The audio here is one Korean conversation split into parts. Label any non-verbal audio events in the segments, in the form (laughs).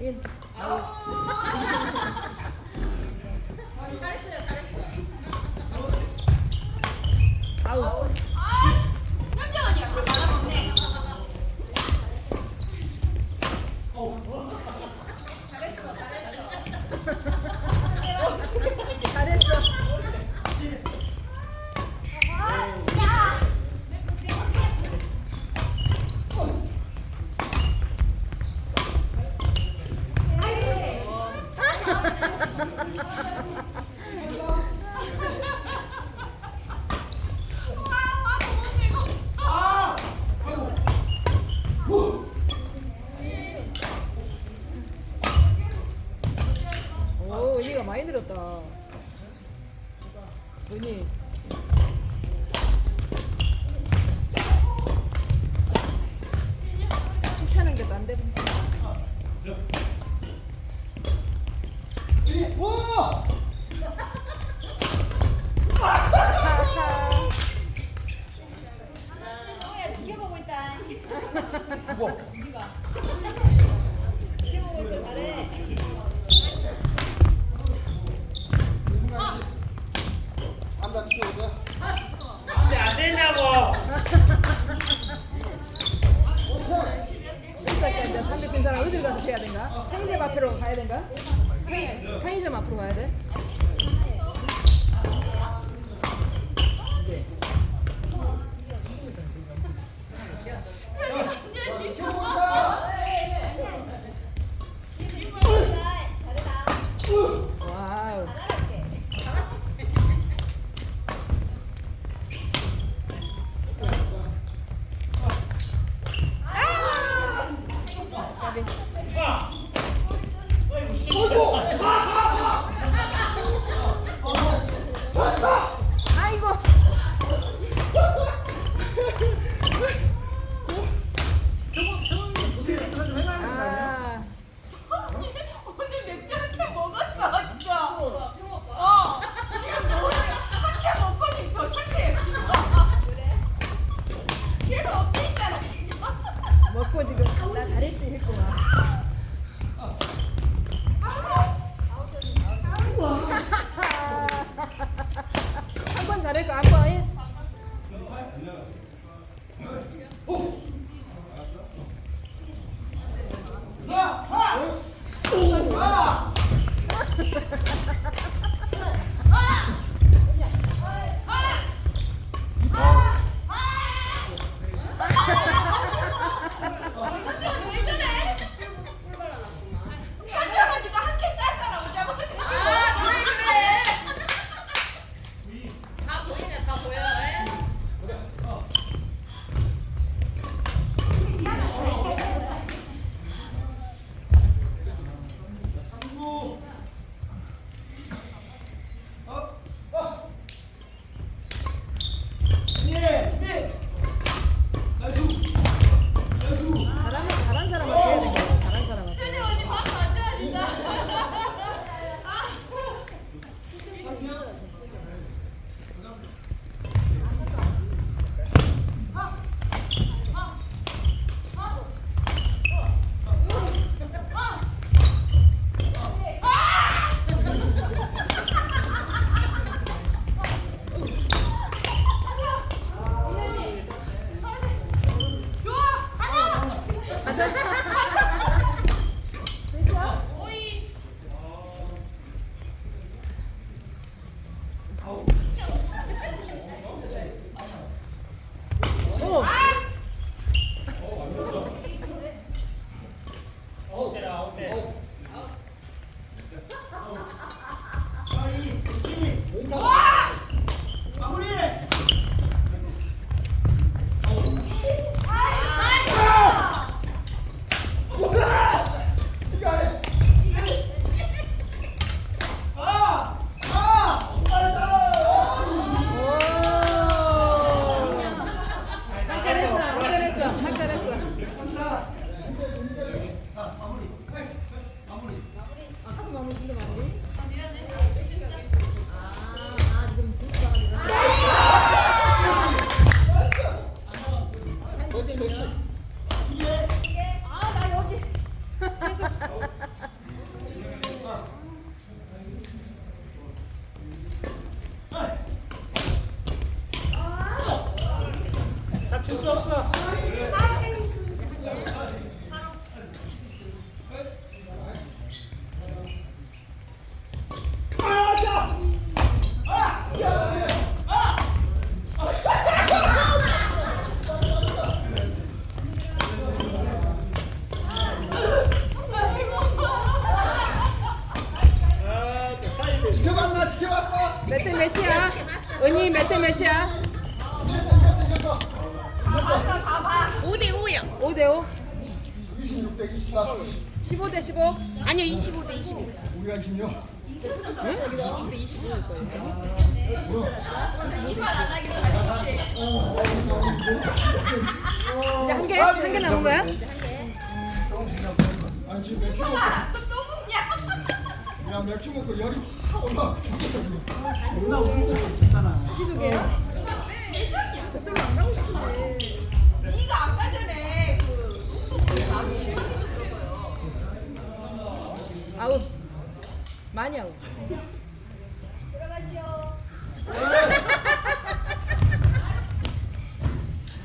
인. 아우. 나이가 많이 들었다. 은희. 칭찬한 게 난데. 와! 지켜보고 있다. (laughs) 먹고 지금 나 잘했지 했고 막. 5요. 5대 5. 26대 24 15대 15. 아니요 25대 25. 우리가 26 25대 25일 거예요. 이말 안 하기로 잘했지. 이제 한 개? 한 개 남은 거야? 아니 지금 맥주 먹고? 야 맥주 먹고 열이 확 올라가고 죽겠다 지금 누나 웃고 있잖아. 시두 개야? 예전이야. 네가 아까 전에 그 옥수수 나무 이상해서 그런 거요. 아우. 많이 아우.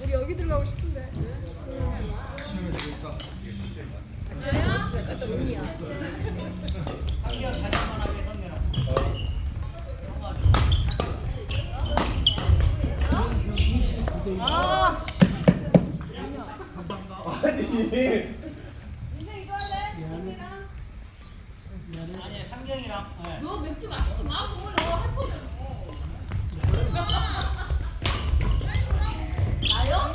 우리 여기 들어가고 싶은데. 시원해지겠다 인생 이거 할래? 인생이랑? 아니 상경이랑 네. 너 맥주 마시지 마. 그거 너할 거면. 나요?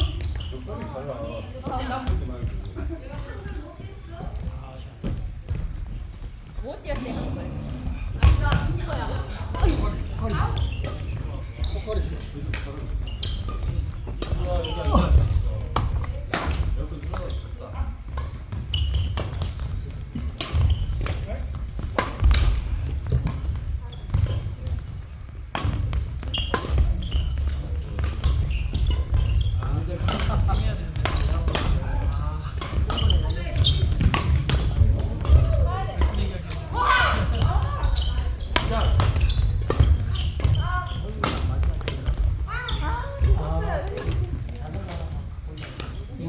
못 뛰었어요. 포카리 이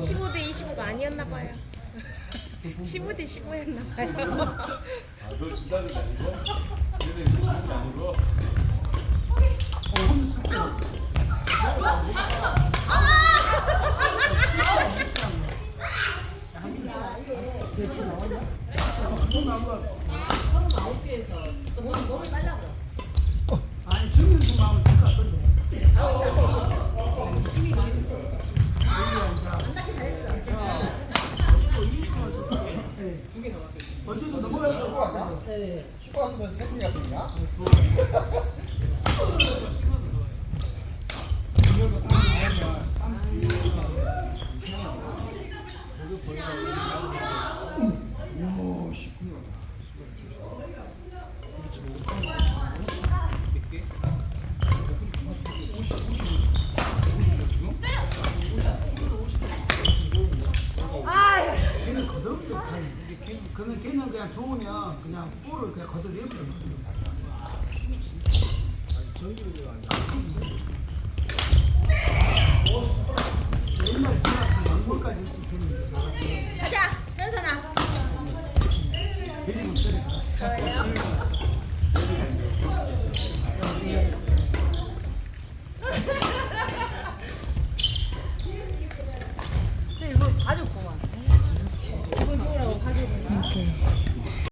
15대 25가 아니었나 봐요. 15대 15였나 봐요. 너 진작이 아니고? 그래서 이제 진작이 아니고? 아니 죽는 순간 하면 될것 같던데. 어제도 넘어갈 쉬고 왔나? 생리 같은가? 오늘도 땀이 나오면 와, 씨, 큰일 났다. 걔는 걷어도 그냥 좋으면 그냥 볼을 그냥 걷어내버려.